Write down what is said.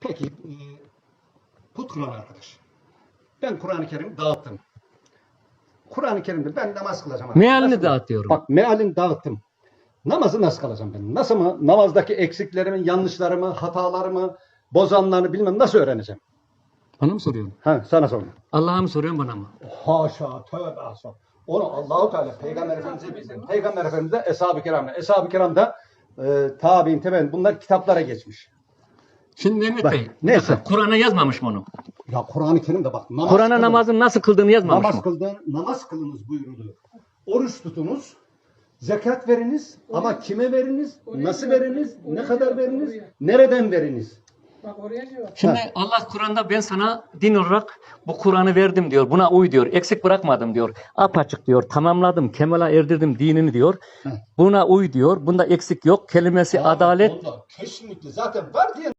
Peki e, put kıran arkadaş. Ben Kur'an-ı Kerim dağıttım. Kur'an-ı Kerim'de ben namaz kılacağım. Mealini Nasıl? dağıtıyorum. Bak mealini dağıttım. Namazı nasıl kılacağım ben? Nasıl mı? Namazdaki eksiklerimi, yanlışlarımı, hatalarımı, bozanlarını bilmem nasıl öğreneceğim? Bana mı soruyorsun? Ha, sana sorayım. Allah'a mı soruyorsun bana mı? Haşa, tövbe haşa. Onu Allahu Teala Peygamber Efendimiz'e bildirdi. Peygamber Efendimiz de Eshab-ı Kiram'la. Eshab-ı Kiram da e, tabi'in, tebe'in bunlar kitaplara geçmiş. Şimdi Mehmet Bak, Bey, neyse. Kur'an'a yazmamış mı onu? Ya Kur'an-ı Kerim'de bak namaz Kur'an'a kılın. namazın nasıl kıldığını yazmamış namaz mı? kıldın, namaz kılınız buyuruluyor. Oruç tutunuz, zekat veriniz ama kime veriniz, oraya nasıl cevap veriniz, ver, ne oraya kadar cevap veriniz, oraya. nereden veriniz? Bak oraya cevap. Şimdi Allah Kur'an'da ben sana din olarak bu Kur'an'ı verdim diyor. Buna uy diyor. Eksik bırakmadım diyor. Apaçık diyor. Tamamladım. Kemala erdirdim dinini diyor. Buna uy diyor. Bunda eksik yok. Kelimesi adalet. Onda kesinlikle zaten var diye